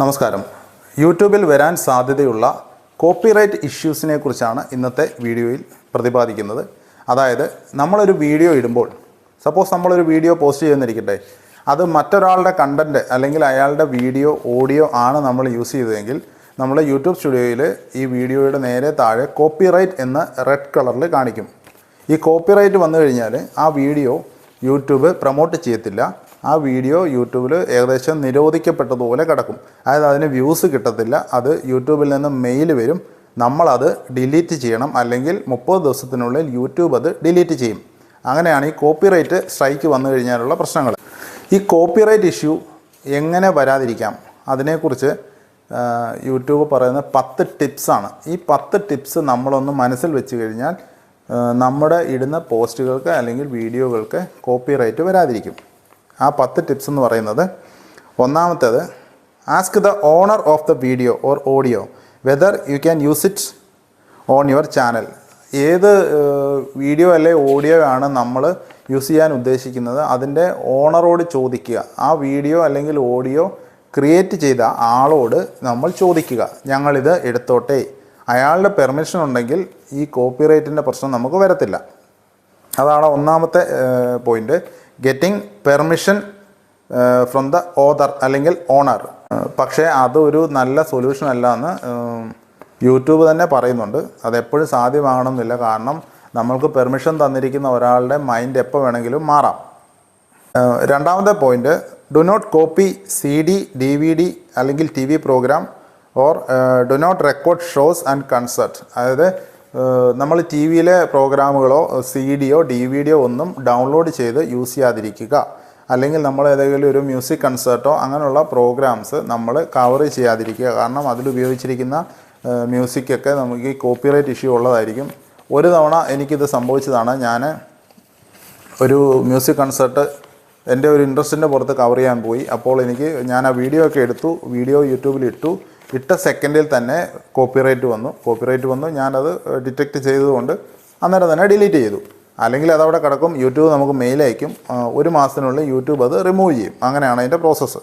നമസ്കാരം. യൂട്യൂബിൽ വരാൻ സാധ്യതയുള്ള കോപ്പിറൈറ്റ് ഇഷ്യൂസിനെ കുറിച്ചാണ് ഇന്നത്തെ വീഡിയോയിൽ പ്രതിപാദിക്കുന്നത്. അതായത് നമ്മളൊരു വീഡിയോ ഇടുമ്പോൾ സപ്പോസ് നമ്മളൊരു വീഡിയോ പോസ്റ്റ് ചെയ്യുന്നിരിക്കട്ടെ അത് മറ്റൊരാളുടെ കണ്ടന്റ് അല്ലെങ്കിൽ അയാളുടെ വീഡിയോ ഓഡിയോ ആണ് നമ്മൾ യൂസ് ചെയ്തതെങ്കിൽ നമ്മൾ യൂട്യൂബ് സ്റ്റുഡിയോയിൽ ഈ വീഡിയോയുടെ നേരെ താഴെ കോപ്പിറൈറ്റ് എന്ന് റെഡ് കളറിൽ കാണിക്കും. ഈ കോപ്പിറൈറ്റ് വന്നു കഴിഞ്ഞാൽ ആ വീഡിയോ യൂട്യൂബ് പ്രൊമോട്ട് ചെയ്യത്തില്ല. ആ വീഡിയോ യൂട്യൂബിൽ ഏകദേശം നിരോധിക്കപ്പെട്ടതുപോലെ കിടക്കും. അതായത് അതിന് വ്യൂസ് കിട്ടത്തില്ല. അത് യൂട്യൂബിൽ നിന്ന് മെയിൽ വരും. നമ്മളത് ഡിലീറ്റ് ചെയ്യണം. അല്ലെങ്കിൽ മുപ്പത് ദിവസത്തിനുള്ളിൽ യൂട്യൂബ് അത് ഡിലീറ്റ് ചെയ്യും. അങ്ങനെയാണ് ഈ കോപ്പിറൈറ്റ് സ്ട്രൈക്ക് വന്നു കഴിഞ്ഞാലുള്ള പ്രശ്നങ്ങൾ. ഈ കോപ്പിറൈറ്റ് ഇഷ്യൂ എങ്ങനെ വരാതിരിക്കാം? അതിനെക്കുറിച്ച് യൂട്യൂബ് പറയുന്ന പത്ത് ടിപ്സാണ് ഈ പത്ത് ടിപ്സ് നമ്മളൊന്ന് മനസ്സിൽ വെച്ച് കഴിഞ്ഞാൽ നമ്മുടെ ഇടുന്ന പോസ്റ്റുകൾക്ക് അല്ലെങ്കിൽ വീഡിയോകൾക്ക് കോപ്പിറൈറ്റ് വരാതിരിക്കും. ആ പത്ത് ടിപ്സ് എന്ന് പറയുന്നത്. ഒന്നാമത്തേത് ask the owner of the video or audio whether you can use it on your channel ഏത് വീഡിയോ അല്ലെ ഓഡിയോ ആണ് നമ്മൾ യൂസ് ചെയ്യാൻ ഉദ്ദേശിക്കുന്നത് അതിന്റെ ഓണറോട് ചോദിക്കുക. ആ വീഡിയോ അല്ലെങ്കിൽ ഓഡിയോ ക്രിയേറ്റ് ചെയ്ത ആളോട് നമ്മൾ ചോദിക്കുക. ഞങ്ങളിത് എടുത്തോട്ടെ. അയാളുടെ പെർമിഷൻ ഉണ്ടെങ്കിൽ ഈ കോപ്പിറൈറ്റിന്റെ പ്രശ്നം നമുക്ക് വരത്തില്ല. അതാണ് ഒന്നാമത്തെ point getting permission from the other അല്ലെങ്കിൽ ഓണർ പക്ഷേ അതൊരു നല്ല സൊല്യൂഷൻ അല്ല എന്ന് യൂട്യൂബ് തന്നെ പറയുന്നുണ്ട്. അതെപ്പോഴും സാധ്യമാകണമെന്നില്ല. കാരണം നമ്മൾക്ക് പെർമിഷൻ തന്നിരിക്കുന്ന ഒരാളുടെ മൈൻഡ് എപ്പോൾ വേണമെങ്കിലും മാറാം. ഏഹ്, രണ്ടാമത്തെ point do not copy C D D V D അല്ലെങ്കിൽ T V program or do not record shows and concert അതായത് നമ്മൾ ടി വിയിലെ പ്രോഗ്രാമുകളോ സി ഡിയോ ഡി വി ഡിയോ ഒന്നും ഡൗൺലോഡ് ചെയ്ത് യൂസ് ചെയ്യാതിരിക്കുക. അല്ലെങ്കിൽ നമ്മൾ ഏതെങ്കിലും ഒരു മ്യൂസിക് കൺസേർട്ടോ അങ്ങനെയുള്ള പ്രോഗ്രാംസ് നമ്മൾ കവർ ചെയ്യാതിരിക്കുക. കാരണം അതിൽ ഉപയോഗിച്ചിരിക്കുന്ന മ്യൂസിക്കൊക്കെ നമുക്ക് ഈ കോപ്പിറൈറ്റ് ഇഷ്യൂ ഉള്ളതായിരിക്കും. ഒരു തവണ എനിക്കിത് സംഭവിച്ചതാണ്. ഞാൻ ഒരു മ്യൂസിക് കൺസേർട്ട് എന്റെ ഒരു ഇൻട്രസ്റ്റിന്റെ പുറത്ത് കവർ ചെയ്യാൻ പോയി. അപ്പോൾ എനിക്ക് ഞാൻ ആ വീഡിയോ ഒക്കെ എടുത്തു. വീഡിയോ യൂട്യൂബിൽ ഇട്ടു. ഇട്ട സെക്കൻഡിൽ തന്നെ കോപ്പിറൈറ്റ് വന്നു. കോപ്പിറൈറ്റ് വന്നു. ഞാനത് ഡിറ്റക്റ്റ് ചെയ്തതുകൊണ്ട് അന്നേരം തന്നെ ഡിലീറ്റ് ചെയ്തു. അല്ലെങ്കിൽ അതവിടെ കിടക്കും. യൂട്യൂബ് നമുക്ക് മെയിൽ അയക്കും. ഒരു മാസത്തിനുള്ളിൽ യൂട്യൂബ് അത് റിമൂവ് ചെയ്യും. അങ്ങനെയാണ് അതിന്റെ പ്രോസസ്സ്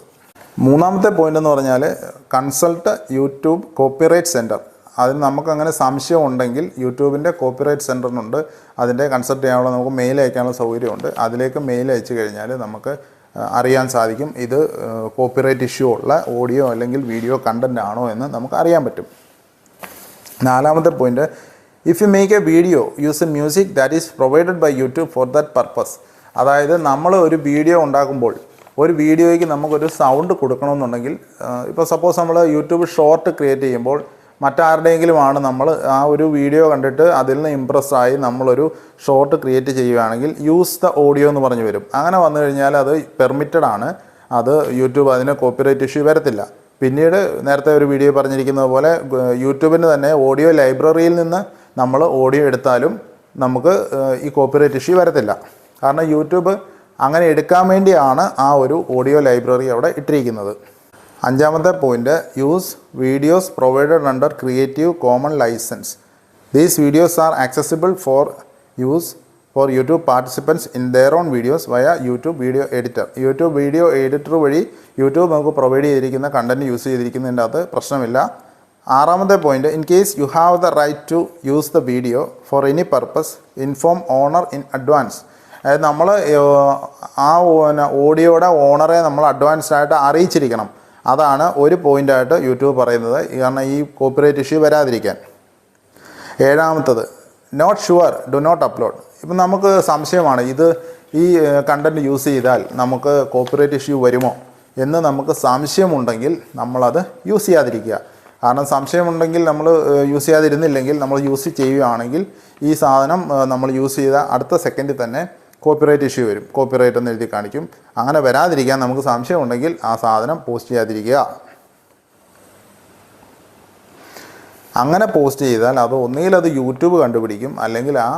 മൂന്നാമത്തെ പോയിന്റ് എന്ന് പറഞ്ഞാൽ കൺസൾട്ട് യൂട്യൂബ് കോപ്പിറൈറ്റ് സെന്റർ അതിന് നമുക്കങ്ങനെ സംശയം ഉണ്ടെങ്കിൽ യൂട്യൂബിന്റെ കോപ്പിറൈറ്റ് സെന്ററിനുണ്ട് അതിന്റെ കൺസൾട്ട് ചെയ്യാനുള്ള നമുക്ക് മെയിൽ അയക്കാനുള്ള സൗകര്യമുണ്ട്. അതിലേക്ക് മെയിൽ അയച്ചു കഴിഞ്ഞാൽ നമുക്ക് അറിയാൻ സാധിക്കും. ഇത് കോപ്പിറൈറ്റ് ഇഷ്യൂ ഉള്ള ഓഡിയോ അല്ലെങ്കിൽ വീഡിയോ കണ്ടന്റ് ആണോ എന്ന് നമുക്ക് അറിയാൻ പറ്റും. നാലാമത്തെ point if you make a video use a music that is provided by YouTube for that purpose അതായത് നമ്മൾ ഒരു വീഡിയോ ഉണ്ടാക്കുമ്പോൾ ഒരു വീഡിയോയ്ക്ക് നമുക്കൊരു സൗണ്ട് കൊടുക്കണമെന്നുണ്ടെങ്കിൽ ഇപ്പോൾ സപ്പോസ് നമ്മൾ യൂട്യൂബ് ഷോർട്ട് ക്രിയേറ്റ് ചെയ്യുമ്പോൾ മറ്റാരുടെയെങ്കിലും ആണ് നമ്മൾ ആ ഒരു വീഡിയോ കണ്ടിട്ട് അതിൽ നിന്ന് ഇമ്പ്രസ് ആയി നമ്മളൊരു ഷോർട്ട് ക്രിയേറ്റ് ചെയ്യുകയാണെങ്കിൽ യൂസ് ദ ഓഡിയോ എന്ന് പറഞ്ഞു വരും. അങ്ങനെ വന്നു കഴിഞ്ഞാൽ അത് പെർമിറ്റഡ് ആണ്. അത് യൂട്യൂബ് അതിന് കോപ്പിറൈറ്റ് ഇഷ്യൂ വരത്തില്ല. പിന്നീട് നേരത്തെ ഒരു വീഡിയോ പറഞ്ഞിരിക്കുന്നത് പോലെ യൂട്യൂബിന് തന്നെ ഓഡിയോ ലൈബ്രറിയിൽ നിന്ന് നമ്മൾ ഓഡിയോ എടുത്താലും നമുക്ക് ഈ കോപ്പിറൈറ്റ് ഇഷ്യൂ വരത്തില്ല. കാരണം യൂട്യൂബ് അങ്ങനെ എടുക്കാൻ വേണ്ടിയാണ് ആ ഒരു ഓഡിയോ ലൈബ്രറി അവിടെ ഇട്ടിരിക്കുന്നത്. അഞ്ചാമത്തെ point use videos provided under creative common license these videos are accessible for use for YouTube participants in their own videos via YouTube video editor YouTube video editor വഴി YouTube നമുക്ക് provide ചെയ്തിരിക്കുന്ന content use ചെയ്തിരിക്കുന്നതിന്റെ അത് പ്രശ്നമില്ല. ആറാമത്തെ point in case you have the right to use the video for any purpose inform owner in advance അതായത് നമ്മൾ ആ ഓഡിയോയുടെ ഓണറെ നമ്മൾ അഡ്വാൻസ്ഡ് ആയിട്ട് അറിയിച്ചിരിക്കണം. അതാണ് ഒരു പോയിന്റായിട്ട് യൂട്യൂബ് പറയുന്നത്. കാരണം ഈ കോപ്പിറൈറ്റ് ഇഷ്യൂ വരാതിരിക്കാൻ. ഏഴാമത്തത് not sure do not upload ഇപ്പം നമുക്ക് സംശയമാണ് ഇത് ഈ കണ്ടന്റ് യൂസ് ചെയ്താൽ നമുക്ക് കോപ്പിറൈറ്റ് ഇഷ്യൂ വരുമോ എന്ന് നമുക്ക് സംശയമുണ്ടെങ്കിൽ നമ്മളത് യൂസ് ചെയ്യാതിരിക്കുക. കാരണം സംശയമുണ്ടെങ്കിൽ നമ്മൾ യൂസ് ചെയ്യാതിരുന്നില്ലെങ്കിൽ നമ്മൾ യൂസ് ചെയ്യുകയാണെങ്കിൽ ഈ സാധനം നമ്മൾ യൂസ് ചെയ്ത അടുത്ത സെക്കൻഡിൽ തന്നെ കോപ്പിറൈറ്റ് ഇഷ്യൂ വരും. കോപ്പിറൈറ്റ് എന്ന് എഴുതി കാണിക്കും. അങ്ങനെ വരാതിരിക്കാൻ നമുക്ക് സംശയം ഉണ്ടെങ്കിൽ ആ സാധനം പോസ്റ്റ് ചെയ്യാതിരിക്കുക. അങ്ങനെ പോസ്റ്റ് ചെയ്താൽ അത് ഒന്നുകിൽ അത് യൂട്യൂബ് കണ്ടുപിടിക്കും. അല്ലെങ്കിൽ ആ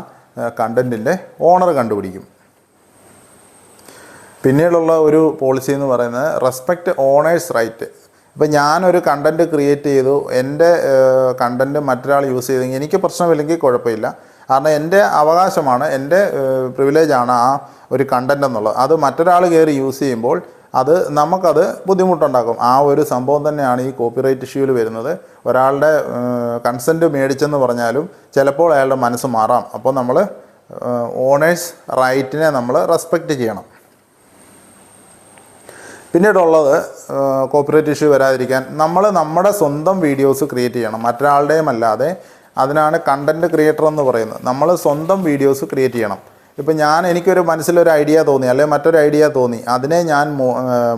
കണ്ടന്റിന്റെ ഓണർ കണ്ടുപിടിക്കും. പിന്നീടുള്ള ഒരു പോളിസി എന്ന് പറയുന്നത് റെസ്പെക്റ്റ് ഓണേഴ്സ് റൈറ്റ് ഇപ്പം ഞാനൊരു കണ്ടന്റ് ക്രിയേറ്റ് ചെയ്തു. എന്റെ കണ്ടന്റ് മറ്റൊരാൾ യൂസ് ചെയ്തെങ്കിൽ എനിക്ക് പ്രശ്നമില്ലെങ്കിൽ കുഴപ്പമില്ല. കാരണം എന്റെ അവകാശമാണ് എന്റെ പ്രിവിലേജാണ് ആ ഒരു കണ്ടന്റ് എന്നുള്ളത്. അത് മറ്റൊരാൾ കയറി യൂസ് ചെയ്യുമ്പോൾ അത് നമുക്കത് ബുദ്ധിമുട്ടുണ്ടാക്കും. ആ ഒരു സംഭവം തന്നെയാണ് ഈ കോപ്പിറൈറ്റ് ഇഷ്യൂവിൽ വരുന്നത്. ഒരാളുടെ കൺസെന്റ് മേടിച്ചെന്ന് പറഞ്ഞാലും ചിലപ്പോൾ അയാളുടെ മനസ്സ് മാറാം. അപ്പോൾ നമ്മൾ ഓണേഴ്സ് റൈറ്റിനെ നമ്മൾ റെസ്പെക്റ്റ് ചെയ്യണം. പിന്നീടുള്ളത് കോപ്പറേറ്റ് ഇഷ്യൂ വരാതിരിക്കാൻ നമ്മൾ നമ്മുടെ സ്വന്തം വീഡിയോസ് ക്രിയേറ്റ് ചെയ്യണം. മറ്റൊരാളുടെയും അല്ലാതെ അതിനാണ് കണ്ടന്റ് ക്രിയേറ്റർ എന്ന് പറയുന്നത്. നമ്മൾ സ്വന്തം വീഡിയോസ് ക്രിയേറ്റ് ചെയ്യണം. ഇപ്പോൾ ഞാൻ എനിക്കൊരു മനസ്സിലൊരു ഐഡിയ തോന്നി അല്ലെങ്കിൽ മറ്റൊരു ഐഡിയ തോന്നി അതിനെ ഞാൻ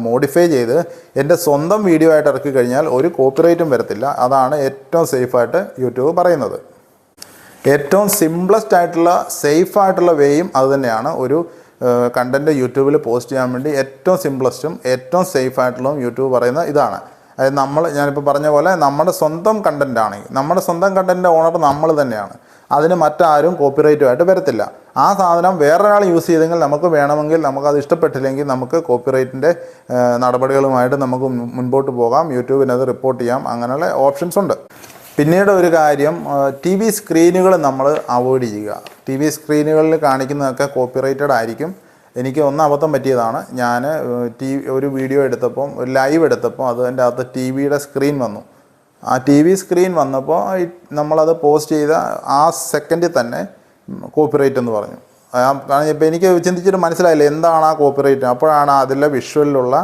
മോഡിഫൈ ചെയ്ത് എന്റെ സ്വന്തം വീഡിയോ ആയിട്ട് ഇറക്കി കഴിഞ്ഞാൽ ഒരു കോപ്പിറൈറ്റും വരത്തില്ല. അതാണ് ഏറ്റവും സേഫായിട്ട് യൂട്യൂബ് പറയുന്നത്. ഏറ്റവും സിംപ്ലസ്റ്റ് ആയിട്ടുള്ള സേഫായിട്ടുള്ള വേയും അത് തന്നെയാണ് ഒരു കണ്ടന്റ് യൂട്യൂബിൽ പോസ്റ്റ് ചെയ്യാൻ വേണ്ടി ഏറ്റവും സിംപ്ലസ്റ്റും ഏറ്റവും സേഫായിട്ടുള്ളതും യൂട്യൂബ് പറയുന്ന ഇതാണ്. അതായത് നമ്മൾ ഞാനിപ്പോൾ പറഞ്ഞ പോലെ നമ്മുടെ സ്വന്തം കണ്ടന്റ് ആണെങ്കിൽ നമ്മുടെ സ്വന്തം കണ്ടന്റ് ഓണർ നമ്മൾ തന്നെയാണ്. അതിന് മറ്റാരും കോപ്പിറൈറ്റുമായിട്ട് വരത്തില്ല. ആ സാധനം വേറൊരാൾ യൂസ് ചെയ്തെങ്കിൽ നമുക്ക് വേണമെങ്കിൽ നമുക്കത് ഇഷ്ടപ്പെട്ടില്ലെങ്കിൽ നമുക്ക് കോപ്പിറൈറ്റിന്റെ നടപടികളുമായിട്ട് നമുക്ക് മുൻപോട്ട് പോകാം. യൂട്യൂബിനത് റിപ്പോർട്ട് ചെയ്യാം. അങ്ങനെയുള്ള ഓപ്ഷൻസ് ഉണ്ട്. പിന്നീട് ഒരു കാര്യം ടി വി സ്ക്രീനുകൾ നമ്മൾ അവോയ്ഡ് ചെയ്യുക. ടി വി സ്ക്രീനുകളിൽ കാണിക്കുന്നതൊക്കെ കോപ്പിറൈറ്റഡ് ആയിരിക്കും. എനിക്ക് ഒന്ന് അബദ്ധം പറ്റിയതാണ്. ഞാൻ ടി ഒരു വീഡിയോ എടുത്തപ്പം ഒരു ലൈവ് എടുത്തപ്പോൾ അത് എന്റെ അകത്ത് ടി വിയുടെ സ്ക്രീൻ വന്നു. ആ ടി വി സ്ക്രീൻ വന്നപ്പോൾ നമ്മളത് പോസ്റ്റ് ചെയ്ത ആ സെക്കൻഡിൽ തന്നെ കോപ്പിറൈറ്റ് എന്ന് പറഞ്ഞു. കാരണം എനിക്ക് ചിന്തിച്ചിട്ട് മനസ്സിലായില്ല എന്താണ് ആ കോപ്പിറൈറ്റ്. അപ്പോഴാണ് അതിലെ വിഷ്വലിലുള്ള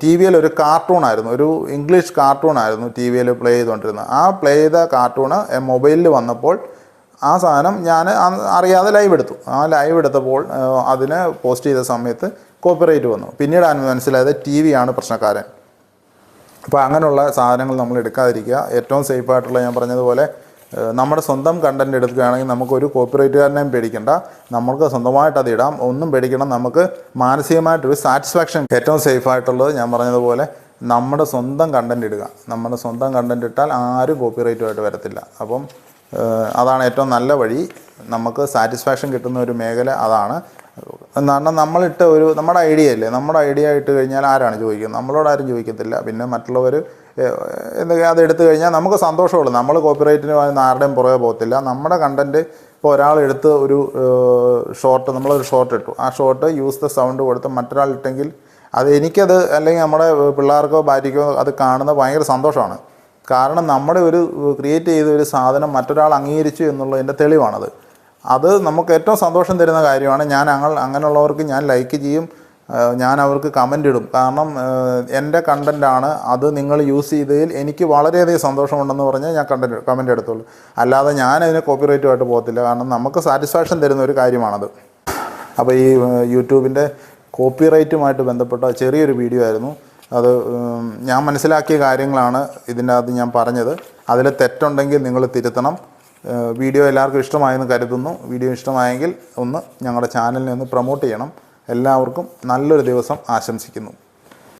ടി വിയിൽ ഒരു കാർട്ടൂൺ ആയിരുന്നു. ഒരു ഇംഗ്ലീഷ് കാർട്ടൂൺ ആയിരുന്നു ടി വിയിൽ പ്ലേ ചെയ്തുകൊണ്ടിരുന്നത്. ആ പ്ലേ ചെയ്ത കാർട്ടൂണ് മൊബൈലിൽ വന്നപ്പോൾ ആ സാധനം ഞാൻ അറിയാതെ ലൈവ് എടുത്തു. ആ ലൈവ് എടുത്തപ്പോൾ അതിന് പോസ്റ്റ് ചെയ്ത സമയത്ത് കോപ്പിറൈറ്റ് വന്നു. പിന്നീടാണ് മനസ്സിലായത് ടി വിയാണ് പ്രശ്നക്കാരൻ. അപ്പോൾ അങ്ങനെയുള്ള സാധനങ്ങൾ നമ്മൾ എടുക്കാതിരിക്കുക. ഏറ്റവും സേഫ് ആയിട്ടുള്ള ഞാൻ പറഞ്ഞതുപോലെ നമ്മുടെ സ്വന്തം കണ്ടന്റ് എടുക്കുകയാണെങ്കിൽ നമുക്കൊരു കോപ്പിറൈറ്റുകാരനെയും പേടിക്കണ്ട. നമുക്ക് സ്വന്തമായിട്ട് അത് ഇടാം. ഒന്നും പേടിക്കണം നമുക്ക് മാനസികമായിട്ടൊരു സാറ്റിസ്ഫാക്ഷൻ ഏറ്റവും സേഫ് ആയിട്ടുള്ളത് ഞാൻ പറഞ്ഞതുപോലെ നമ്മുടെ സ്വന്തം കണ്ടന്റ് ഇടുക. നമ്മുടെ സ്വന്തം കണ്ടന്റ് ഇട്ടാൽ ആരും കോപ്പിറൈറ്റുമായിട്ട് വരത്തില്ല. അപ്പം അതാണ് ഏറ്റവും നല്ല വഴി. നമുക്ക് സാറ്റിസ്ഫാക്ഷൻ കിട്ടുന്ന ഒരു മേഖല അതാണ്. കാരണം നമ്മളിട്ട് ഒരു നമ്മുടെ ഐഡിയ അല്ലേ നമ്മുടെ ഐഡിയ ഇട്ട് കഴിഞ്ഞാൽ ആരാണ് ചോദിക്കുന്നത്? നമ്മളോട് ആരും ചോദിക്കത്തില്ല. പിന്നെ മറ്റുള്ളവർ എന്തൊക്കെ അത് എടുത്തു കഴിഞ്ഞാൽ നമുക്ക് സന്തോഷമുള്ളൂ. നമ്മൾ കോപ്പിറൈറ്റിന് ആരുടെയും പുറകെ പോകത്തില്ല. നമ്മുടെ കണ്ടന്റ് ഇപ്പോൾ ഒരാൾ എടുത്ത് ഒരു ഷോർട്ട് നമ്മളൊരു ഷോർട്ട് ഇട്ടു. ആ ഷോർട്ട് യൂസ് ദ സൗണ്ട് കൊടുത്ത് മറ്റൊരാൾ ഇട്ടെങ്കിൽ അത് എനിക്കത് അല്ലെങ്കിൽ നമ്മുടെ പിള്ളേർക്കോ ഭാര്യയ്ക്കോ അത് കാണുന്നത് ഭയങ്കര സന്തോഷമാണ്. കാരണം നമ്മുടെ ഒരു ക്രിയേറ്റ് ചെയ്ത ഒരു സാധനം മറ്റൊരാൾ അംഗീകരിച്ചു എന്നുള്ളതിന്റെ തെളിവാണത്. അത് നമുക്ക് ഏറ്റവും സന്തോഷം തരുന്ന കാര്യമാണ്. ഞാൻ അങ്ങ അങ്ങനെയുള്ളവർക്ക് ഞാൻ ലൈക്ക് ചെയ്യും. ഞാൻ അവർക്ക് കമന്റ് ഇടും. കാരണം എന്റെ കണ്ടന്റാണ് അത് നിങ്ങൾ യൂസ് ചെയ്തതിൽ എനിക്ക് വളരെയധികം സന്തോഷമുണ്ടെന്ന് പറഞ്ഞാൽ ഞാൻ കണ്ടന്റ് കമന്റ് എടുത്തുള്ളൂ. അല്ലാതെ ഞാൻ അതിന് കോപ്പിറൈറ്റുമായിട്ട് പോകത്തില്ല. കാരണം നമുക്ക് സാറ്റിസ്ഫാക്ഷൻ തരുന്ന ഒരു കാര്യമാണത്. അപ്പോൾ ഈ യൂട്യൂബിന്റെ കോപ്പിറൈറ്റുമായിട്ട് ബന്ധപ്പെട്ട ചെറിയൊരു വീഡിയോ ആയിരുന്നു. അത് ഞാൻ മനസ്സിലാക്കിയ കാര്യങ്ങളാണ് ഇതിന്റെ അകത്ത് ഞാൻ പറഞ്ഞത്. അതിൽ തെറ്റുണ്ടെങ്കിൽ നിങ്ങൾ തിരുത്തണം. വീഡിയോ എല്ലാവർക്കും ഇഷ്ടമായെന്ന് കരുതുന്നു. വീഡിയോ ഇഷ്ടമായെങ്കിൽ ഒന്ന് ഞങ്ങളുടെ ചാനലിനെ ഒന്ന് പ്രൊമോട്ട് ചെയ്യണം. എല്ലാവർക്കും നല്ലൊരു ദിവസം ആശംസിക്കുന്നു.